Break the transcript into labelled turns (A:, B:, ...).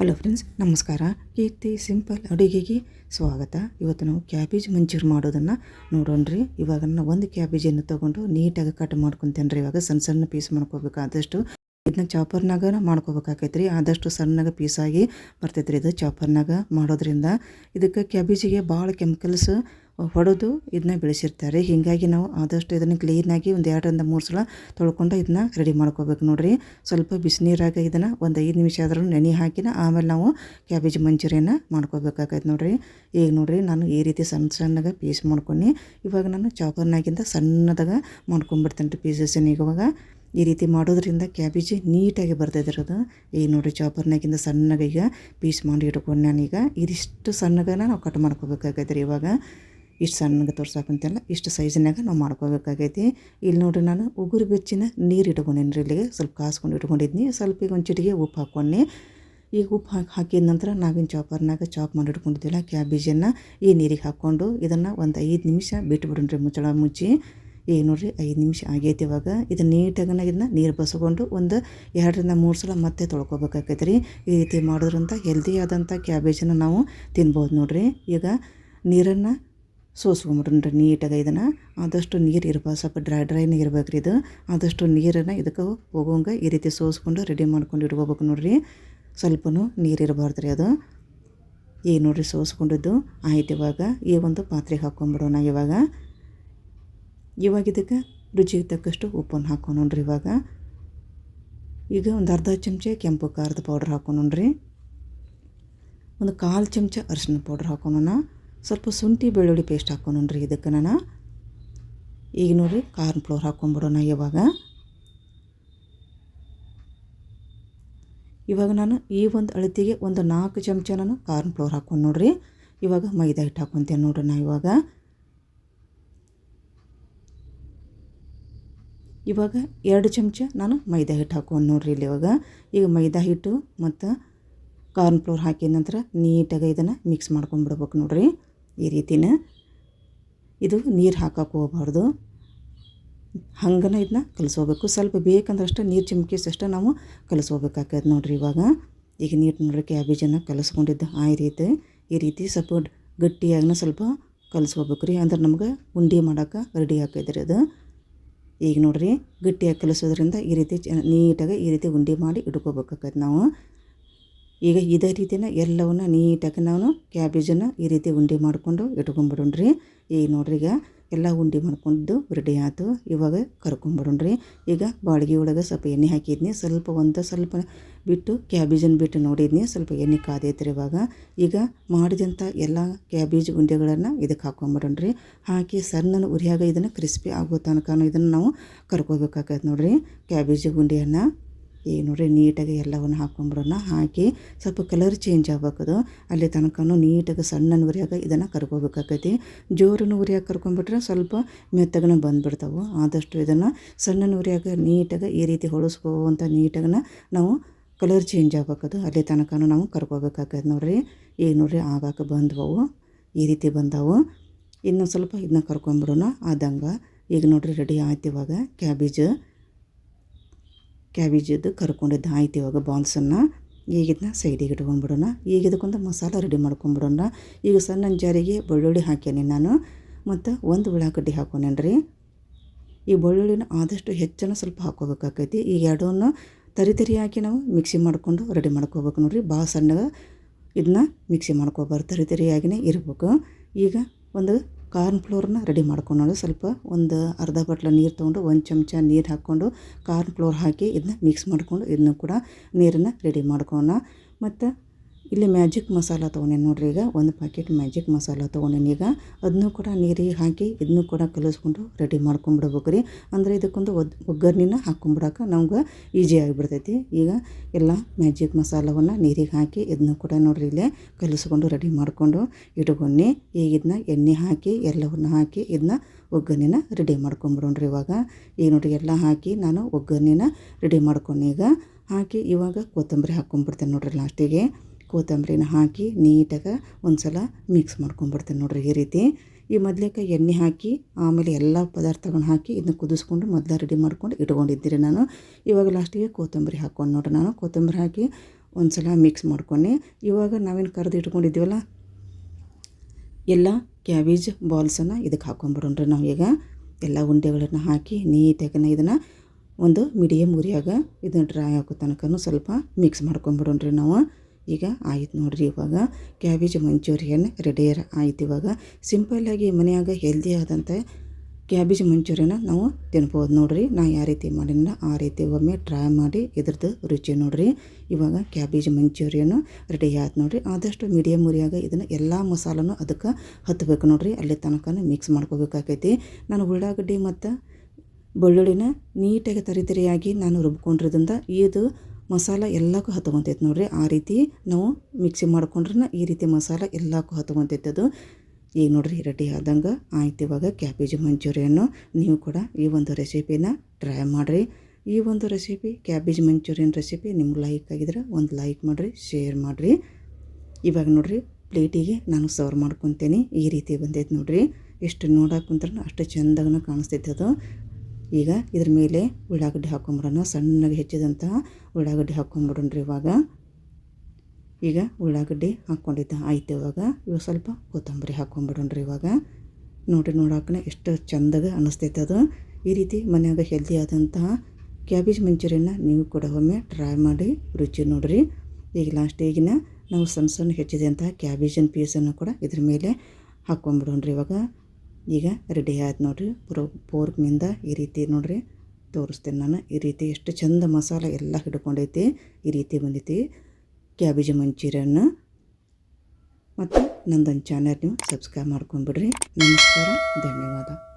A: Hello friends, ನಮಸ್ಕಾರ. ಕೀರ್ತಿ simple ಅಡುಗೆಗೆ ಸ್ವಾಗತ. ಇವತ್ತು ನಾವು ಕ್ಯಾಬೇಜ್ ಮಂಚೂರಿ ಮಾಡೋದನ್ನು ನೋಡೋಣ ರೀ. ಇವಾಗ ನಾನು ಒಂದು ಕ್ಯಾಬೇಜನ್ನು ತೊಗೊಂಡು ನೀಟಾಗಿ ಕಟ್ ಮಾಡ್ಕೊತೇನೆ ರೀ. ಇವಾಗ ಸಣ್ಣ ಸಣ್ಣ ಪೀಸ್ ಮಾಡ್ಕೋಬೇಕು ಆದಷ್ಟು ಇದನ್ನ ಚಾಪರ್ನಾಗ ಮಾಡ್ಕೋಬೇಕಾಕೈತೆ ರೀ ಆದಷ್ಟು ಸಣ್ಣಗೆ ಪೀಸಾಗಿ ಬರ್ತೈತೆ ರೀ ಇದು ಚಾಪರ್ನಾಗ ಮಾಡೋದ್ರಿಂದ. ಇದಕ್ಕೆ ಕ್ಯಾಬೇಜಿಗೆ ಭಾಳ ಕೆಮಿಕಲ್ಸ್ ಹೊಡೆದು ಇದನ್ನ ಬೆಳೆಸಿರ್ತಾರೆ. ಹೀಗಾಗಿ ನಾವು ಆದಷ್ಟು ಇದನ್ನು ಕ್ಲೀನಾಗಿ ಒಂದು ಎರಡರಿಂದ ಮೂರು ಸಲ ತೊಳ್ಕೊಂಡು ಇದನ್ನ ರೆಡಿ ಮಾಡ್ಕೋಬೇಕು ನೋಡಿರಿ. ಸ್ವಲ್ಪ ಬಿಸಿನೀರಾಗ ಇದನ್ನು ಒಂದು ಐದು ನಿಮಿಷ ಆದ್ರೂ ನೆನೆ ಹಾಕಿನ ಆಮೇಲೆ ನಾವು ಕ್ಯಾಬೇಜ್ ಮಂಚೂರಿಯನ್ನು ಮಾಡ್ಕೋಬೇಕಾಗೈತೆ ನೋಡಿರಿ. ಈಗ ನೋಡಿರಿ ನಾನು ಈ ರೀತಿ ಸಣ್ಣ ಸಣ್ಣಗೆ ಪೀಸ್ ಮಾಡ್ಕೊಂಡು, ಇವಾಗ ನಾನು ಚಾಪರ್ನಾಗಿಂದ ಸಣ್ಣದಾಗ ಮಾಡ್ಕೊಂಡ್ಬಿಡ್ತೇನೆ ರೀ ಪೀಸಸ್ಸನ್ನ ಇವಾಗ ಈ ರೀತಿ ಮಾಡೋದ್ರಿಂದ ಕ್ಯಾಬೇಜ್ ನೀಟಾಗಿ ಬರ್ತೈತಿರೋದು ಈಗ ನೋಡಿರಿ ಚಾಪರ್ನಾಗಿಂದ ಸಣ್ಣಗೆ ಈಗ ಪೀಸ್ ಮಾಡಿ ಇಟ್ಕೊಂಡು ನಾನೀಗ ಇದಿಷ್ಟು ಸಣ್ಣಗನ ನಾವು ಕಟ್ ಮಾಡ್ಕೋಬೇಕಾಗೈತೆ ರೀ ಇವಾಗ. ಇಷ್ಟು ಸಣ್ಣಗೆ ತೋರ್ಸಾಕಂತೆಲ್ಲ ಇಷ್ಟು ಸೈಜಿನಾಗ ನಾವು ಮಾಡ್ಕೋಬೇಕಾಗೈತಿ. ಇಲ್ಲಿ ನೋಡಿರಿ ನಾನು ಉಗುರು ಬೆಚ್ಚಿನ ನೀರು ಇಟ್ಕೊಂಡೇನಿ ರೀ ಇಲ್ಲಿಗೆ. ಸ್ವಲ್ಪ ಕಾಸ್ಕೊಂಡು ಇಟ್ಕೊಂಡಿದ್ನಿ. ಸ್ವಲ್ಪ ಈಗ ಒಂದು ಚಿಟಿಗೆ ಉಪ್ಪು ಹಾಕ್ಕೊಂಡು ಈಗ ಉಪ್ಪು ಹಾಕಿ ಹಾಕಿದ ನಂತರ ನಾವಿನ ಚಾಪರ್ನಾಗ ಚಾಪ್ ಮಾಡಿ ಇಟ್ಕೊಂಡಿದ್ದಿಲ್ಲ ಕ್ಯಾಬೇಜನ್ನು ಈ ನೀರಿಗೆ ಹಾಕ್ಕೊಂಡು ಇದನ್ನು ಒಂದು ಐದು ನಿಮಿಷ ಬಿಟ್ಬಿಡ್ರಿ ಮುಚ್ಚಳ ಮುಚ್ಚಿ. ಈಗ ನೋಡಿರಿ, ಐದು ನಿಮಿಷ ಆಗೈತೆ ಇವಾಗ. ಇದು ನೀಟಾಗನ ಇದನ್ನ ನೀರು ಬಸ್ಕೊಂಡು ಒಂದು ಎರಡರಿಂದ ಮೂರು ಸಲ ಮತ್ತೆ ತೊಳ್ಕೊಬೇಕಾಗೈತೆ ರೀ ಈ ರೀತಿ ಮಾಡೋದ್ರಿಂದ ಹೆಲ್ದಿ ಆದಂಥ ಕ್ಯಾಬೇಜನ್ನು ನಾವು ತಿನ್ಬೋದು ನೋಡಿರಿ. ಈಗ ನೀರನ್ನು ಸೋಸ್ಕೊಂಬಿಡ್ರಿ ನೀಟಾಗಿ ಇದನ್ನು. ಆದಷ್ಟು ನೀರು ಇರ್ಬೋದು ಸ್ವಲ್ಪ ಡ್ರೈ ಡ್ರೈನೇ ಇರ್ಬೇಕು ರೀ ಇದು. ಆದಷ್ಟು ನೀರನ್ನು ಇದಕ್ಕೆ ಹೋಗೋಂಗ ಈ ರೀತಿ ಸೋಸ್ಕೊಂಡು ರೆಡಿ ಮಾಡ್ಕೊಂಡು ಇಟ್ಕೋಬೇಕು ನೋಡಿರಿ. ಸ್ವಲ್ಪನೂ ನೀರು ಇರಬಾರ್ದು ರೀ ಅದು. ಈಗ ನೋಡಿರಿ, ಸೋಸ್ಕೊಂಡಿದ್ದು ಆಯ್ತು ಇವಾಗ. ಈ ಒಂದು ಪಾತ್ರೆಗೆ ಹಾಕ್ಕೊಂಬಿಡೋಣ ಇವಾಗ. ಇವಾಗ ಇದಕ್ಕೆ ರುಚಿಗೆ ತಕ್ಕಷ್ಟು ಉಪ್ಪನ್ನು ಹಾಕೋಣನ್ರಿ ಇವಾಗ. ಈಗ ಒಂದು ಅರ್ಧ ಚಮಚ ಕೆಂಪು ಖಾರದ ಪೌಡ್ರ್ ಹಾಕೋಣನ್ರಿ ಒಂದು ಕಾಲು ಚಮಚ ಅರಿಶಿನ ಪೌಡ್ರ್ ಹಾಕೋಣ ಸ್ವಲ್ಪ ಶುಂಠಿ ಬೆಳ್ಳುಳ್ಳಿ ಪೇಸ್ಟ್ ಹಾಕೋಣನ್ರಿ ಇದಕ್ಕೆ ನಾನು. ಈಗ ನೋಡಿ ಕಾರ್ನ್ ಫ್ಲೋರ್ ಹಾಕ್ಕೊಂಬಿಡೋಣ ಇವಾಗ. ಇವಾಗ ನಾನು ಈ ಒಂದು ಅಳತಿಗೆ ಒಂದು ನಾಲ್ಕು ಚಮಚ ನಾನು ಕಾರ್ನ್ ಫ್ಲೋರ್ ಹಾಕ್ಕೊಂಡು ನೋಡಿರಿ. ಇವಾಗ ಮೈದಾ ಹಿಟ್ಟು ಹಾಕ್ಕೊತೇನೆ ನೋಡ್ರಿ ನಾ ಇವಾಗ. ಇವಾಗ ಎರಡು ಚಮಚ ನಾನು ಮೈದಾ ಹಿಟ್ಟು ಹಾಕೊಂಡು ನೋಡ್ರಿ ಇಲ್ಲಿ ಇವಾಗ. ಈಗ ಮೈದಾ ಹಿಟ್ಟು ಮತ್ತು ಕಾರ್ನ್ ಫ್ಲೋರ್ ಹಾಕಿದ ನಂತರ ನೀಟಾಗಿ ಇದನ್ನು ಮಿಕ್ಸ್ ಮಾಡ್ಕೊಂಡ್ಬಿಡ್ಬೇಕು ನೋಡ್ರಿ. ಈ ರೀತಿನ ಇದು ನೀರು ಹಾಕಕ್ಕೆ ಹೋಗಬಾರ್ದು. ಹಂಗನ ಇದನ್ನ ಕಲಿಸ್ಕೋಬೇಕು. ಸ್ವಲ್ಪ ಬೇಕಂದ್ರಷ್ಟು ನೀರು ಚಿಮ್ಕಿಸಷ್ಟು ನಾವು ಕಲಿಸ್ಕೋಬೇಕಾಗ್ತದೆ ನೋಡ್ರಿ ಇವಾಗ. ಈಗ ನೀರು ನೋಡ್ರಿ ಕ್ಯಾಬೇಜನ್ನು ಕಲಿಸ್ಕೊಂಡಿದ್ದು ಆ ರೀತಿ. ಈ ರೀತಿ ಸ್ವಲ್ಪ ಗಟ್ಟಿಯಾಗಿನ ಸ್ವಲ್ಪ ಕಲಿಸ್ಕೋಬೇಕು ರೀ ಅಂದ್ರೆ ನಮ್ಗೆ ಉಂಡೆ ಮಾಡೋಕೆ ರೆಡಿ ಹಾಕಿದ್ರಿ ಅದು. ಈಗ ನೋಡ್ರಿ ಗಟ್ಟಿಯಾಗಿ ಕಲಿಸೋದ್ರಿಂದ ಈ ರೀತಿ ನೀಟಾಗಿ ಈ ರೀತಿ ಉಂಡೆ ಮಾಡಿ ಇಟ್ಕೋಬೇಕಾಗತ್ತೆ ನಾವು. ಈಗ ಇದೇ ರೀತಿನ ಎಲ್ಲವನ್ನ ನೀಟಾಗಿ ನಾವು ಕ್ಯಾಬೇಜನ್ನು ಈ ರೀತಿ ಉಂಡೆ ಮಾಡಿಕೊಂಡು ಇಟ್ಕೊಂಬಿಡೋಣ್ರಿ. ಈಗ ನೋಡ್ರಿ ಈಗ ಎಲ್ಲ ಉಂಡೆ ಮಾಡ್ಕೊಂಡು ರೆಡಿ ಆಯ್ತು ಇವಾಗ ಕರ್ಕೊಂಬಿಡೋಣ್ರಿ ಈಗ ಬಾಳ್ಗೆ ಒಳಗೆ ಸ್ವಲ್ಪ ಎಣ್ಣೆ ಹಾಕಿದ್ನಿ. ಸ್ವಲ್ಪ ಒಂದು ಸ್ವಲ್ಪ ಬಿಟ್ಟು ಕ್ಯಾಬೇಜನ್ನು ಬಿಟ್ಟು ನೋಡಿದ್ನಿ. ಸ್ವಲ್ಪ ಎಣ್ಣೆ ಕಾದೈತ್ರಿ ಇವಾಗ. ಈಗ ಮಾಡಿದಂಥ ಎಲ್ಲ ಕ್ಯಾಬೇಜ್ ಉಂಡೆಗಳನ್ನು ಇದಕ್ಕೆ ಹಾಕ್ಕೊಂಬಿಡೋಣ್ರಿ ಹಾಕಿ ಸಣ್ಣ ಉರಿಯಾಗ ಇದನ್ನು ಕ್ರಿಸ್ಪಿ ಆಗೋ ತನಕ ಇದನ್ನು ನಾವು ಕರ್ಕೋಬೇಕಾಗತ್ತೆ ನೋಡಿರಿ. ಕ್ಯಾಬೇಜ್ ಗುಂಡಿಯನ್ನು ಈಗ ನೋಡಿರಿ ನೀಟಾಗಿ ಎಲ್ಲವನ್ನು ಹಾಕ್ಕೊಂಬಿಡೋಣ ಹಾಕಿ ಸ್ವಲ್ಪ ಕಲರ್ ಚೇಂಜ್ ಆಗ್ಬೇಕದು. ಅಲ್ಲಿ ತನಕ ನೀಟಾಗಿ ಸಣ್ಣನ ಉರಿಯಾಗ ಇದನ್ನು ಕರ್ಕೋಬೇಕಾಗೈತಿ ಜೋರನ್ನು ಉರಿಯಾಗ ಕರ್ಕೊಂಬಿಟ್ರೆ ಸ್ವಲ್ಪ ಮೆತ್ತಗನ ಬಂದುಬಿಡ್ತಾವೆ. ಆದಷ್ಟು ಇದನ್ನು ಸಣ್ಣನ ಉರಿಯಾಗ ನೀಟಾಗಿ ಈ ರೀತಿ ಹೊಳಸ್ಕೋವಂಥ ನೀಟಾಗನ ನಾವು ಕಲರ್ ಚೇಂಜ್ ಆಗ್ಬೇಕದು. ಅಲ್ಲಿ ತನಕನೂ ನಾವು ಕರ್ಕೋಬೇಕಾಗೈತೆ ನೋಡ್ರಿ. ಈಗ ನೋಡ್ರಿ ಆಗಾಕ ಬಂದವು ಈ ರೀತಿ ಬಂದವು. ಇನ್ನು ಸ್ವಲ್ಪ ಇದನ್ನ ಕರ್ಕೊಂಬಿಡೋಣ. ಆದಂಗೆ ಈಗ ನೋಡ್ರಿ ರೆಡಿ ಆಯ್ತು ಇವಾಗ. ಕ್ಯಾಬೇಜ್ ಕ್ಯಾಬೇಜದ್ದು ಕರ್ಕೊಂಡಿದ್ದು ಆಯ್ತು ಇವಾಗ ಬಾಲ್ಸನ್ನು ಈಗ ಸೈಡಿಗೆ ಇಟ್ಕೊಂಡ್ಬಿಡೋಣ. ಈಗ ಇದಕ್ಕೊಂದು ಮಸಾಲ ರೆಡಿ ಮಾಡ್ಕೊಂಡ್ಬಿಡೋಣ. ಈಗ ಸಣ್ಣ ಜಾರಿಗೆ ಬೆಳ್ಳುಳ್ಳಿ ಹಾಕ್ಯಾನಿ ನಾನು. ಮತ್ತು ಒಂದು ಉಳ್ಳಾಗಡ್ಡಿ ರೀ ಈ ಬೆಳ್ಳುಳ್ಳಿನ ಆದಷ್ಟು ಹೆಚ್ಚನ್ನು ಸ್ವಲ್ಪ ಹಾಕೋಬೇಕಾಕೈತಿ ಈಗ ಎರಡನ್ನು ತರಿ ತರಿ ಹಾಕಿ ನಾವು ಮಿಕ್ಸಿ ಮಾಡಿಕೊಂಡು ರೆಡಿ ಮಾಡ್ಕೋಬೇಕು ನೋಡಿರಿ. ಭಾಳ ಸಣ್ಣಗೆ ಇದನ್ನ ಮಿಕ್ಸಿ ಮಾಡ್ಕೋಬಾರ್ದು. ತರಿ ತರಿಯಾಗಿಯೇ ಇರಬೇಕು. ಈಗ ಒಂದು ಕಾರ್ನ್ ಫ್ಲೋರ್ನ ರೆಡಿ ಮಾಡ್ಕೊಂಡು ಸ್ವಲ್ಪ ಒಂದು ಅರ್ಧ ಬಟ್ಲ ನೀರು ತೊಗೊಂಡು, ಒಂದು ಚಮಚ ನೀರು ಹಾಕ್ಕೊಂಡು ಕಾರ್ನ್ ಫ್ಲೋರ್ ಹಾಕಿ ಇದನ್ನ ಮಿಕ್ಸ್ ಮಾಡಿಕೊಂಡು ಇದನ್ನು ಕೂಡ ನೀರನ್ನು ರೆಡಿ ಮಾಡ್ಕೋಣ ಮತ್ತು ಇಲ್ಲಿ ಮ್ಯಾಜಿಕ್ ಮಸಾಲ ತೊಗೊಂಡೇನು ನೋಡ್ರಿ ಈಗ, ಒಂದು ಪ್ಯಾಕೆಟ್ ಮ್ಯಾಜಿಕ್ ಮಸಾಲ ತೊಗೊಂಡೇನೆ ಈಗ. ಅದನ್ನು ಕೂಡ ನೀರಿಗೆ ಹಾಕಿ ಇದನ್ನು ಕೂಡ ಕಲಿಸ್ಕೊಂಡು ರೆಡಿ ಮಾಡ್ಕೊಂಬಿಡ್ಬೇಕು ರೀ ಅಂದರೆ ಇದಕ್ಕೊಂದು ಒದ್, ಒಗ್ಗರ್ಣಿನ ಹಾಕ್ಕೊಂಬಿಡಕ್ಕೆ ನಮ್ಗೆ ಈಜಿ ಆಗಿಬಿಡ್ತೈತಿ. ಈಗ ಎಲ್ಲ ಮ್ಯಾಜಿಕ್ ಮಸಾಲವನ್ನು ನೀರಿಗೆ ಹಾಕಿ ಇದನ್ನು ಕೂಡ ನೋಡ್ರಿ ಇಲ್ಲೇ ಕಲಿಸ್ಕೊಂಡು ರೆಡಿ ಮಾಡಿಕೊಂಡು ಇಟ್ಕೊಂಡು. ಈಗ ಇದನ್ನ ಎಣ್ಣೆ ಹಾಕಿ, ಎಲ್ಲವನ್ನು ಹಾಕಿ ಇದನ್ನ ಒಗ್ಗರ್ಣಿನ ರೆಡಿ ಮಾಡ್ಕೊಂಬಿಡೋಣ್ರಿ ಇವಾಗ. ಈಗ ನೋಡ್ರಿ ಎಲ್ಲ ಹಾಕಿ ನಾನು ಒಗ್ಗರ್ಣಿನ ರೆಡಿ ಮಾಡ್ಕೊಂಡು ಈಗ. ಹಾಕಿ ಇವಾಗ ಕೊತ್ತಂಬರಿ ಹಾಕ್ಕೊಂಬಿಡ್ತೇನೆ ನೋಡ್ರಿ ಲಾಸ್ಟಿಗೆ ಕೊತ್ತಂಬರಿನ ಹಾಕಿ ನೀಟಾಗಿ ಒಂದು ಸಲ ಮಿಕ್ಸ್ ಮಾಡ್ಕೊಂಬಿಡ್ತೀನಿ ನೋಡ್ರಿ ಈ ರೀತಿ. ಈ ಮೊದಲಕ್ಕೆ ಎಣ್ಣೆ ಹಾಕಿ, ಆಮೇಲೆ ಎಲ್ಲ ಪದಾರ್ಥಗಳನ್ನ ಹಾಕಿ ಇದನ್ನ ಕುದಿಸ್ಕೊಂಡು ಮೊದಲ ರೆಡಿ ಮಾಡ್ಕೊಂಡು ಇಟ್ಕೊಂಡಿದ್ದೀರಿ ನಾನು. ಇವಾಗ ಲಾಸ್ಟಿಗೆ ಕೊತ್ತಂಬರಿ ಹಾಕ್ಕೊಂಡು ನೋಡ್ರಿ ನಾನು. ಕೊತ್ತಂಬರಿ ಹಾಕಿ ಒಂದು ಸಲ ಮಿಕ್ಸ್ ಮಾಡ್ಕೊಂಡೆ. ಇವಾಗ ನಾವೇನು ಕರೆದು ಇಟ್ಕೊಂಡಿದ್ದೀವಲ್ಲ, ಎಲ್ಲ ಕ್ಯಾಬೇಜ್ ಬಾಲ್ಸನ್ನು ಇದಕ್ಕೆ ಹಾಕ್ಕೊಂಬಿಡೋಣ್ರಿ ನಾವು ಈಗ. ಎಲ್ಲ ಉಂಡೆಗಳನ್ನು ಹಾಕಿ ನೀಟಾಗಿ ಇದನ್ನು ಒಂದು ಮೀಡಿಯಮ್ ಉರಿಯಾಗ ಇದನ್ನು ಡ್ರೈ ಹಾಕೋ ತನಕ ಸ್ವಲ್ಪ ಮಿಕ್ಸ್ ಮಾಡ್ಕೊಂಬಿಡೋಣ್ರಿ ನಾವು. ಈಗ ಆಯ್ತು ನೋಡಿರಿ ಇವಾಗ ಕ್ಯಾಬೇಜ್ ಮಂಚೂರಿಯನ್ ರೆಡಿ ಆಯ್ತು ಇವಾಗ. ಸಿಂಪಲ್ಲಾಗಿ ಮನೆಯಾಗ ಹೆಲ್ದಿ ಆದಂಥ ಕ್ಯಾಬೇಜ್ ಮಂಚೂರಿಯನ್ನ ನಾವು ತಿನ್ಬೋದು ನೋಡಿರಿ. ನಾ ಯಾವ ರೀತಿ ಮಾಡಿನ ಆ ರೀತಿ ಒಮ್ಮೆ ಟ್ರೈ ಮಾಡಿ ಇದ್ರದ್ದು ರುಚಿ ನೋಡಿರಿ. ಇವಾಗ ಕ್ಯಾಬೇಜ್ ಮಂಚೂರಿಯನ್ನು ರೆಡಿ ಆಯ್ತು ನೋಡಿರಿ. ಆದಷ್ಟು ಮೀಡಿಯಮ್ ಉರಿಯಾಗ ಇದನ್ನು ಎಲ್ಲ ಮಸಾಲನೂ ಅದಕ್ಕೆ ಹತ್ತಬೇಕು ನೋಡಿರಿ. ಅಲ್ಲಿ ತನಕ ಮಿಕ್ಸ್ ಮಾಡ್ಕೋಬೇಕಾಗೈತಿ ನಾನು ಉಳ್ಳಾಗಡ್ಡಿ ಮತ್ತು ಬೆಳ್ಳುಳ್ಳಿನ ನೀಟಾಗಿ ತರಿತರಿಯಾಗಿ ನಾನು ರುಬ್ಕೊಂಡಿರೋದ್ರಿಂದ ಇದು ಮಸಾಲ ಎಲ್ಲಕ್ಕೂ ಹತ್ಕೊಂತೈತೆ ನೋಡಿರಿ. ಆ ರೀತಿ ನಾವು ಮಿಕ್ಸಿ ಮಾಡ್ಕೊಂಡ್ರೆ ಈ ರೀತಿ ಮಸಾಲ ಎಲ್ಲಕ್ಕೂ ಹತ್ಕೊಂತೈತೆ ಅದು. ಈಗ ನೋಡ್ರಿ ರೆಡಿ ಆದಂಗೆ ಆಯ್ತು ಇವಾಗ ಕ್ಯಾಬೇಜ್ ಮಂಚೂರಿಯನ್ನು ನೀವು ಕೂಡ ಈ ಒಂದು ರೆಸಿಪಿನ ಟ್ರೈ ಮಾಡಿರಿ. ಈ ಒಂದು ರೆಸಿಪಿ ಕ್ಯಾಬೇಜ್ ಮಂಚೂರಿಯನ್ ರೆಸಿಪಿ ನಿಮ್ಗೆ ಲೈಕ್ ಆಗಿದ್ರೆ ಒಂದು ಲೈಕ್ ಮಾಡಿರಿ ಶೇರ್ ಮಾಡಿರಿ. ಇವಾಗ ನೋಡಿರಿ ಪ್ಲೇಟಿಗೆ ನಾನು ಸರ್ವ್ ಮಾಡ್ಕೊತೀನಿ. ಈ ರೀತಿ ಬಂದೈತೆ ನೋಡಿರಿ. ಎಷ್ಟು ನೋಡಕ್ಕೆ ಕುಂತ್ರೂ ಅಷ್ಟು ಚೆಂದಾಗನ ಕಾಣಿಸ್ತೈತೆ ಅದು. ಈಗ ಇದ್ರ ಮೇಲೆ ಉಳ್ಳಾಗಡ್ಡಿ ಹಾಕೊಂಬಿಡೋಣ. ಸಣ್ಣಗೆ ಹೆಚ್ಚಿದಂತಹ ಉಳ್ಳಾಗಡ್ಡಿ ಹಾಕೊಂಬಿಡೋಣ್ರಿ ಇವಾಗ. ಈಗ ಉಳ್ಳಾಗಡ್ಡಿ ಹಾಕ್ಕೊಂಡಿದ್ದ ಆಯ್ತು ಇವಾಗ. ಇವಾಗ ಸ್ವಲ್ಪ ಕೊತ್ತಂಬರಿ ಹಾಕ್ಕೊಂಬಿಡೋಣ್ರಿ ಇವಾಗ. ನೋಡಿ ನೋಡೋಕೆ ಎಷ್ಟು ಚಂದಾಗ ಅನ್ನಿಸ್ತೈತೆ ಅದು. ಈ ರೀತಿ ಮನ್ಯಾಗ ಹೆಲ್ದಿ ಆದಂತಹ ಕ್ಯಾಬೇಜ್ ಮಂಚೂರಿಯನ್ನ ನೀವು ಕೂಡ ಒಮ್ಮೆ ಟ್ರೈ ಮಾಡಿ ರುಚಿ ನೋಡಿರಿ. ಈಗ ಲಾಸ್ಟಿಗಿನ ನಾವು ಸಣ್ಣ ಸಣ್ಣ ಹೆಚ್ಚಿದಂತಹ ಕ್ಯಾಬೇಜನ್ ಪೀಸನ್ನು ಕೂಡ ಇದ್ರ ಮೇಲೆ ಹಾಕ್ಕೊಂಬಿಡೋಣ್ರಿ ಇವಾಗ. ಈಗ ರೆಡಿ ಆಯ್ತು ನೋಡಿರಿ. ಪುರೋ ಪೋರ್ಕ್ನಿಂದ ಈ ರೀತಿ ನೋಡಿರಿ. ತೋರಿಸ್ತೇನೆ ನಾನು. ಈ ರೀತಿ ಎಷ್ಟು ಚಂದ ಮಸಾಲೆ ಎಲ್ಲ ಹಿಡ್ಕೊಂಡೈತಿ. ಈ ರೀತಿ ಬಂದೈತಿ. ಕ್ಯಾಬೇಜ್ ಮಂಚೂರಿಯನ್ನ. ಮತ್ತು ನಂದೊಂದು ಚಾನಲ್ ನೀವು ಸಬ್ಸ್ಕ್ರೈಬ್ ಮಾಡ್ಕೊಂಬಿಡ್ರಿ ನಮಸ್ಕಾರ. ಧನ್ಯವಾದ.